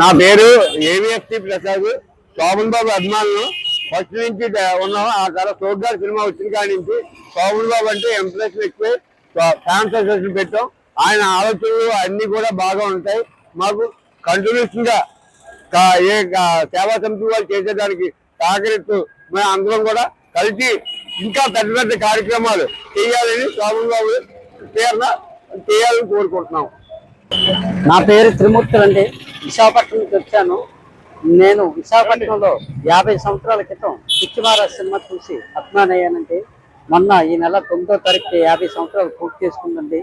నా పేరు ఏవిఎస్టి ప్రసాద్. శోభన్ బాబు అభిమానులు. ఫస్ట్ నుంచి ఉన్నాం. ఆ తర్వాత సోగ్గారు సినిమా వచ్చిన కాడి నుంచి శోభన్ బాబు అంటే ఇంప్రెషన్ ఎక్కువ ఫ్యాన్స్ అసోసియేషన్ పెట్టాం. ఆయన ఆలోచనలు అన్ని కూడా బాగా ఉంటాయి. మాకు కంటిన్యూషన్గా ఏ సేవా సమితి వాళ్ళు చేసేదానికి సహకరిస్తూ మేము అందరం కూడా కలిసి ఇంకా పెద్ద పెద్ద కార్యక్రమాలు చేయాలని శోభన్ బాబు పేరున చేయాలని కోరుకుంటున్నాం. నా పేరు త్రిమూర్తులు అండి. విశాఖపట్నం నుంచి వచ్చాను. నేను విశాఖపట్నంలో యాభై సంవత్సరాల క్రితం పిచ్చిమారాజ్ సినిమా చూసి అభిమానయ్యానండి మొన్న ఈ నెల తొమ్మిదో తారీఖు యాభై సంవత్సరాలు పూర్తి చేసుకుందండి.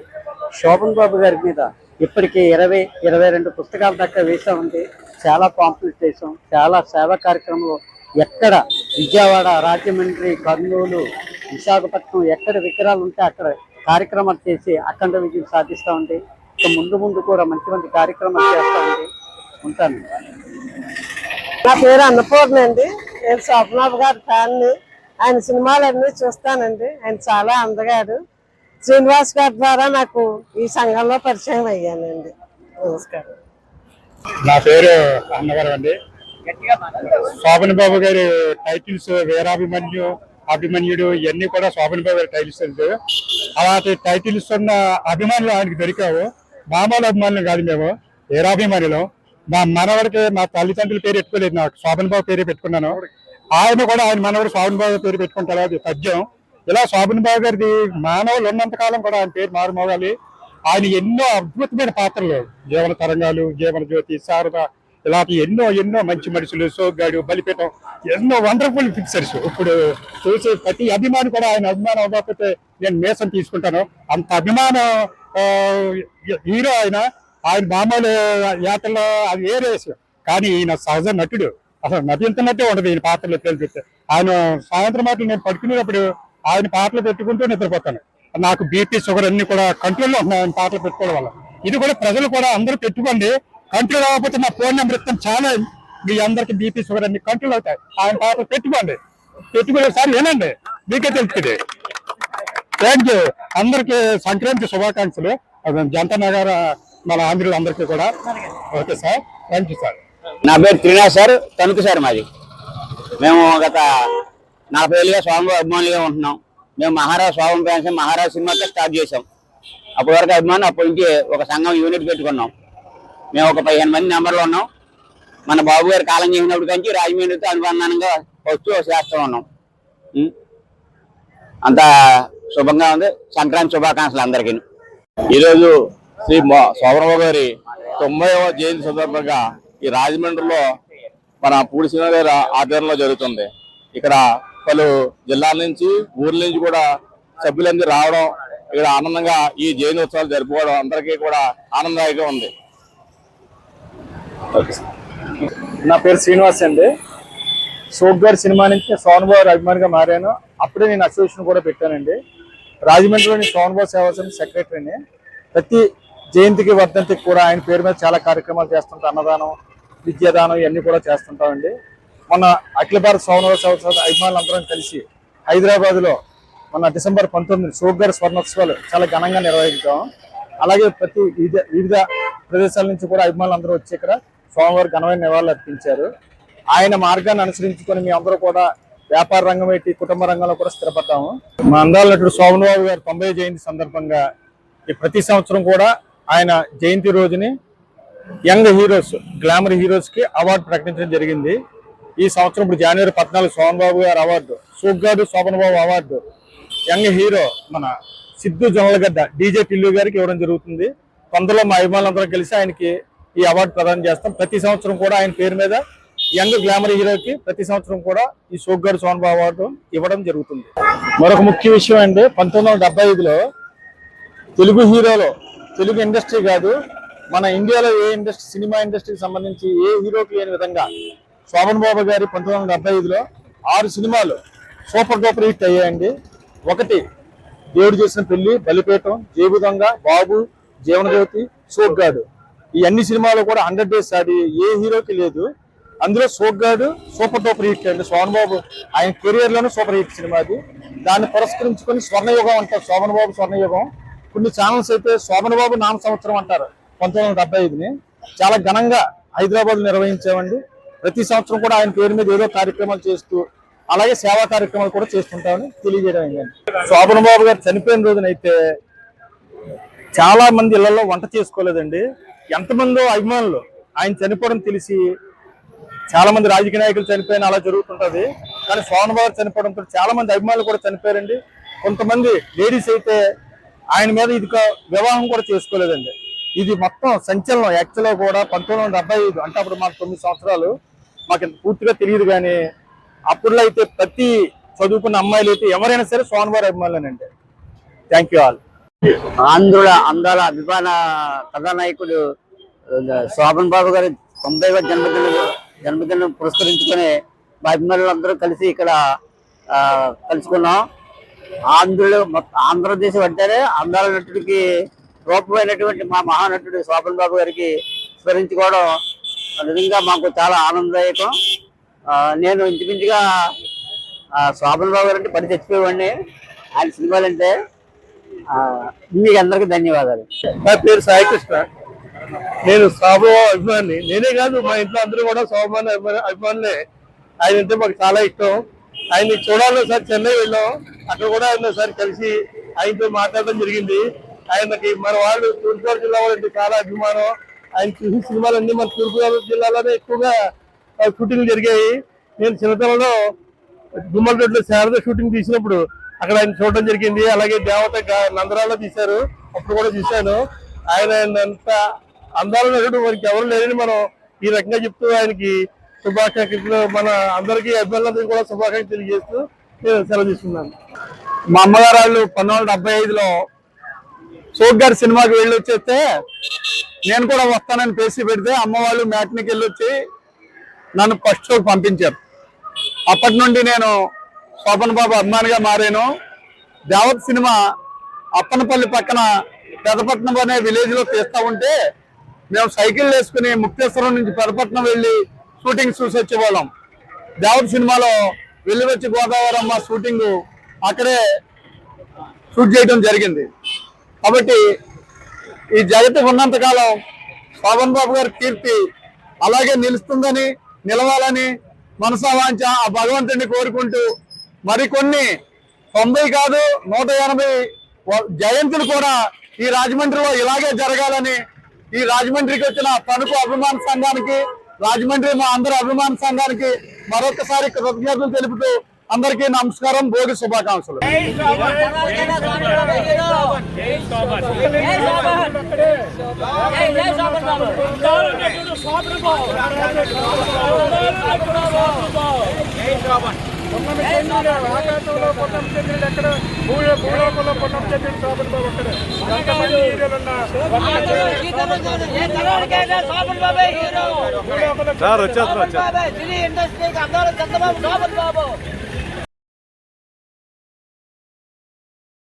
శోభన్ బాబు గారి మీద ఇప్పటికీ ఇరవై ఇరవై రెండు పుస్తకాల దాకా వేసామండి చాలా కాంప్లీట్ చేసాం చాలా సేవా కార్యక్రమాలు ఎక్కడ విజయవాడ రాజమండ్రి కర్నూలు విశాఖపట్నం ఎక్కడ విగ్రహాలు ఉంటే అక్కడ కార్యక్రమాలు చేసి అఖండ విజయం సాధిస్తామండి. ముందు ముందు కూడా మంచి మంచి కార్యక్రమాలు చేస్తామండి ఉంటాను. నా పేరు అన్నపూర్ణ అండి. నేను స్వప్నాబ్ గారి ఫ్యాన్ని. ఆయన సినిమాలన్నీ చూస్తానండి. ఆయన చాలా అందగాడు. శ్రీనివాస్ గారి ద్వారా నాకు ఈ సంఘంలో పరిచయం అయ్యానండి. నమస్కారం. నా పేరు అన్నగారు అండి. శోభన్ బాబు గారి టైటిల్స్ వీరాభిమన్యు అభిమన్యుడు ఇవన్నీ కూడా శోభన్ బాబు గారి టైటిల్స్ అలాంటి టైటిల్స్ ఉన్న అభిమానులు ఆయనకి దొరికావు. మామూలు అభిమానులు కాదు మేము వీరాభిమానులు మా మనవడికి మా తల్లిదండ్రుల పేరు పెట్టుకోలేదు నాకు శోభన్ బాబు పేరు పెట్టుకున్నాను. ఆయన కూడా ఆయన మనవడు శోభన్ బాబు పేరు పెట్టుకుంటారు అది పద్యం ఇలా శోభన్ బాబు గారిది మానవులు ఉన్నంత కాలం కూడా ఆయన పేరు మారుమోగాలి. ఆయన ఎన్నో అద్భుతమైన పాత్రలు. జీవన తరంగాలు జీవన జ్యోతి శారద ఇలాంటి ఎన్నో ఎన్నో మంచి మనుషులు సోగ్గాడు బలిపీఠం ఎన్నో వండర్ఫుల్ పిక్చర్స్ ఇప్పుడు చూసే ప్రతి అభిమాని కూడా ఆయన అభిమానం అవ్వకపోతే నేను మేసం తీసుకుంటాను. అంత అభిమానం హీరో ఆయన ఆయన మామూలు యాత్రలో అది వేరే విషయం కానీ ఈయన సహజ నటుడు. అసలు నటించినట్టే ఉండదు ఈయన పాత్రలు తెలిపితే ఆయన సాయంత్రం మాటలు నేను పడుకునేటప్పుడు ఆయన పాటలు పెట్టుకుంటూ నిద్రపోతాను. నాకు బీపీ షుగర్ అన్ని కూడా కంట్రోల్లో ఉన్నాయి ఆయన పాటలు పెట్టుకోవడం వల్ల. ఇది కూడా ప్రజలు కూడా అందరూ పెట్టుకోండి. కంట్రోల్ అవ్వకపోతే నా ఫోన్ నెంబర్ ఇస్తాను చాలా మీ అందరికి బీపీ షుగర్ అన్ని కంట్రోల్ అవుతాయి. ఆయన పాటలు పెట్టుకోండి. పెట్టుకునే సార్ వినండి. మీకే తెలుస్తుంది. థ్యాంక్ యూ అందరికి సంక్రాంతి శుభాకాంక్షలు. జంట నగర మన ఆంధ్రులు అందరికీ కూడా. Okay sir. Thank you sir. నా పేరు త్రినాథ్ సార్. తణుకు సార్ మాది. మేము గత నలభై ఏళ్ళుగా స్వామి అభిమానులుగా ఉంటున్నాం. మేము మహారాజ్ స్వామి ఫ్యాన్స్ మహారాజ్ సినిమాతో స్టార్ట్ చేసాం అప్పటి వరకు అభిమానులు అప్పటి నుంచి ఒక సంఘం యూనిట్ పెట్టుకున్నాం. మేము ఒక పదిహేను మంది నెంబర్లో ఉన్నాం. మన బాబు గారు కాలం చేసినప్పటి నుంచి రాజమండ్రితో అనుబంధంగా వస్తూ చేస్తూ ఉన్నాం. అంతా శుభంగా ఉంది. సంక్రాంతి శుభాకాంక్షలు అందరికీ. ఈరోజు శ్రీ మొ- శోభనబాబు గారి తొంభైవ జయంతి సందర్భంగా ఈ రాజమండ్రిలో మన పూడి శ్రీనివాస గారి ఆధ్వర్యంలో జరుగుతుంది. ఇక్కడ పలు జిల్లాల నుంచి ఊర్ల నుంచి కూడా సభ్యులందరూ రావడం ఇక్కడ ఆనందంగా ఈ జయంతి ఉత్సవాలు జరుపుకోవడం అందరికీ కూడా ఆనందదాయకంగా ఉంది. నా పేరు శ్రీనివాస్ అండి. సోప్ గారి సినిమా నుంచి సోన్ బాబు అభిమానిగా మారాను. అప్పుడే నేను అసోసియేషన్ కూడా పెట్టానండి. రాజమండ్రిలోని సోన్ బాబు సేవా సమితి సెక్రటరీని ప్రతి జయంతికి వర్ధంతికి కూడా ఆయన పేరు మీద చాలా కార్యక్రమాలు చేస్తుంటాం అన్నదానం విద్యాదానం ఇవన్నీ కూడా చేస్తుంటామండి. మొన్న అఖిల భారత సోన్ సేవ అభిమానులందరం అభిమానులు అందరం కలిసి హైదరాబాద్లో మొన్న మన డిసెంబర్ పంతొమ్మిది సోప్ స్వర్ణోత్సవాలు చాలా ఘనంగా నిర్వహించాం. అలాగే ప్రతి వివిధ వివిధ ప్రదేశాల నుంచి కూడా అభిమానులు అందరూ వచ్చి ఇక్కడ సోమవారం ఘనమైన నివాళులు అర్పించారు. ఆయన మార్గాన్ని అనుసరించుకొని మీ అందరూ కూడా వ్యాపార రంగం ఏంటి కుటుంబ రంగంలో కూడా స్థిరపడ్డాము. మా అందాల నటుడు సోమబాబు గారు తొంభై జయంతి సందర్భంగా ఈ ప్రతి సంవత్సరం కూడా ఆయన జయంతి రోజుని యంగ్ హీరోస్ గ్లామర్ హీరోస్కి అవార్డు ప్రకటించడం జరిగింది. ఈ సంవత్సరం ఇప్పుడు జనవరి పద్నాలుగు సోమన్ బాబు గారు award Soggadu Sobhan Babu award young hero మన సిద్ధు జొన్నలగడ్డ డీజే టిల్లు గారికి ఇవ్వడం జరుగుతుంది. కొందరు మా అభిమానులందరం కలిసి ఆయనకి ఈ అవార్డు ప్రదానం చేస్తాం. ప్రతి సంవత్సరం కూడా ఆయన పేరు మీద యంగ్ గ్లామర్ హీరోకి ప్రతి సంవత్సరం కూడా ఈ సోగ్గాడు సోన్ బాబు అవార్డు ఇవ్వడం జరుగుతుంది. మరొక ముఖ్య విషయం అండి పంతొమ్మిది వందల డెబ్బై ఐదులో తెలుగు హీరోలో తెలుగు ఇండస్ట్రీ కాదు మన ఇండియాలో ఏ ఇండస్ట్రీ సినిమా ఇండస్ట్రీకి సంబంధించి ఏ హీరోకి లేని విధంగా శోభన్ బాబు గారి పంతొమ్మిది వందల డెబ్బై ఐదులో ఆరు సినిమాలు సూపర్ డూపర్ హిట్ అయ్యాయండి. ఒకటి దేవుడు చేసిన పెళ్ళి బలిపేటం జేబు దొంగ బాబు జీవనజ్యోతి సోగ్గాడు ఈ అన్ని సినిమాలు కూడా హండ్రెడ్ డేస్ ఆడి ఏ హీరోకి లేదు. అందులో సోగ్గాడు సూపర్ డూపర్ హిట్ అండి. శోభన్ బాబు ఆయన కెరియర్లోనే సూపర్ హిట్ సినిమా అది. దాన్ని పురస్కరించుకొని స్వర్ణయుగం అంటారు. శోభన్ బాబు స్వర్ణయుగం. కొన్ని ఛానల్స్ అయితే శోభన్ బాబు నామ సంవత్సరం అంటారు. పంతొమ్మిది వందల డెబ్బై ఐదుని. చాలా ఘనంగా హైదరాబాద్ నిర్వహించామండి ప్రతి సంవత్సరం కూడా ఆయన పేరు మీద ఏదో కార్యక్రమాలు చేస్తూ అలాగే సేవా కార్యక్రమాలు కూడా చేస్తుంటామని తెలియజేయడం అయిందండి. శోభన్ బాబు గారు చనిపోయిన రోజునైతే చాలా మంది ఇళ్ళలో వంట చేసుకోలేదండి. ఎంతమందో అభిమానులు ఆయన చనిపోవడం తెలిసి చాలా మంది రాజకీయ నాయకులు చనిపోయిన అలా జరుగుతుంటది. కానీ సోమన్ బాబు చనిపోవడంతో చాలా మంది అభిమానులు కూడా చనిపోయారండి. కొంతమంది లేడీస్ అయితే ఆయన మీద ఇది వివాహం కూడా చేసుకోలేదండి. ఇది మొత్తం సంచలనం. యాక్చువల్గా కూడా పంతొమ్మిది వందల డెబ్బై ఐదు అంటే అప్పుడు మాకు తొమ్మిది సంవత్సరాలు. మాకు పూర్తిగా తెలియదు కానీ అప్పుడులో అయితే ప్రతి చదువుకున్న అమ్మాయిలు అయితే ఎవరైనా సరే సోమన్ బాబు అభిమానులేనండి. థ్యాంక్ యూ ఆల్ ఆంధ్రుల అందాల అభిమాన కథానాయకుడు శోభన్ బాబు గారి తొంభైవ జన్మదిన జన్మదినం పురస్కరించుకొని మా అభిమానులందరూ కలిసి ఇక్కడ కలుసుకున్నాం. ఆంధ్రులు మొత్తం ఆంధ్రదేశం అంటేనే అందాల నటుడికి రూపమైనటువంటి మా మహానటుడు శోభన్ బాబు గారికి స్మరించుకోవడం నిజంగా మాకు చాలా ఆనందదాయకం. నేను ఇంచుమించుగా శోభన్ బాబు గారు అంటే పడి చచ్చిపోయేవాడిని. ఆయన సినిమాలంటే అంటే మీకు అందరికీ ధన్యవాదాలు. నా పేరు సాయికృష్ణ నేను శోభ అభిమాని. నేనే కాదు మా ఇంట్లో అందరూ కూడా స్వాభిమాన అభిమానులే. ఆయన అంటే మాకు చాలా ఇష్టం. ఆయన్ని చూడాలని సార్ చెన్నై వెళ్ళాం. అక్కడ కూడా ఆయన సార్ కలిసి ఆయనతో మాట్లాడడం జరిగింది. ఆయనకి మన వాళ్ళు తూర్పుగోదావరి జిల్లా వాళ్ళంటే చాలా అభిమానం. ఆయన చూసిన సినిమాలన్నీ మన తూర్పుగోదావరి జిల్లాలోనే ఎక్కువగా షూటింగ్లు జరిగాయి. నేను చిన్నతనంలో గుమ్మలదొడ్లో శారద షూటింగ్ తీసినప్పుడు అక్కడ ఆయన చూడడం జరిగింది. అలాగే దేవత గా- నందరాలో తీశారు. అప్పుడు కూడా చూశాను ఆయన ఎంత అందాలు లేదు మనకి ఎవరు లేరని మనం ఈ రకంగా చెప్తూ ఆయనకి శుభాకాంక్షలు మన అందరికీ అభిమానులందరికీ కూడా శుభాకాంక్షలు తెలియజేస్తూ నేను సెలవు తీసుకున్నాను. మా అమ్మగారు వాళ్ళు పంతొమ్మిది వందల డెబ్బై ఐదులో సోక్ గారి సినిమాకి వెళ్ళి వచ్చేస్తే నేను కూడా వస్తానని పేసి పెడితే అమ్మ వాళ్ళు మ్యాట్నికి వెళ్ళి వచ్చి నన్ను ఫస్ట్ షోకి పంపించారు. అప్పటి నుండి నేను పాపన్ బాబు అభిమానిగా మారాను. దేవత సినిమా అప్పనపల్లి పక్కన పెదపట్నం అనే విలేజ్లో తీస్తా ఉంటే మేము సైకిల్ వేసుకుని ముక్తేశ్వరం నుంచి పరపట్నం వెళ్ళి షూటింగ్ చూసి వచ్చేవాళ్ళం. దేవుడు సినిమాలో వెళ్ళి వచ్చి గోదావరి అమ్మ షూటింగ్ అక్కడే షూట్ చేయడం జరిగింది. కాబట్టి ఈ జగతి ఉన్నంతకాలం పవన్ బాబు గారి కీర్తి అలాగే నిలుస్తుందని నిలవాలని మనసావాంఛ ఆ భగవంతుడిని కోరుకుంటూ మరికొన్ని తొంభై కాదు నూట ఎనభై జయంతులు కూడా ఈ రాజమండ్రిలో ఇలాగే జరగాలని ఈ రాజమండ్రికి వచ్చిన తణుకు అభిమాన సంఘానికి రాజమండ్రి మా అందరి అభిమాన సంఘానికి మరొకసారి కృతజ్ఞతలు తెలుపుతూ అందరికీ నమస్కారం భోగి శుభాకాంక్షలు. ఆకాశంలో పొట్టం చంద్రుడు ఎక్కడ భూమి భూలోకంలో పొట్టం చంద్రుడు శోభన్ బాబు ఒక్కడే ఎంతమంది హీరోలున్నా సార్ చంద్రబాబు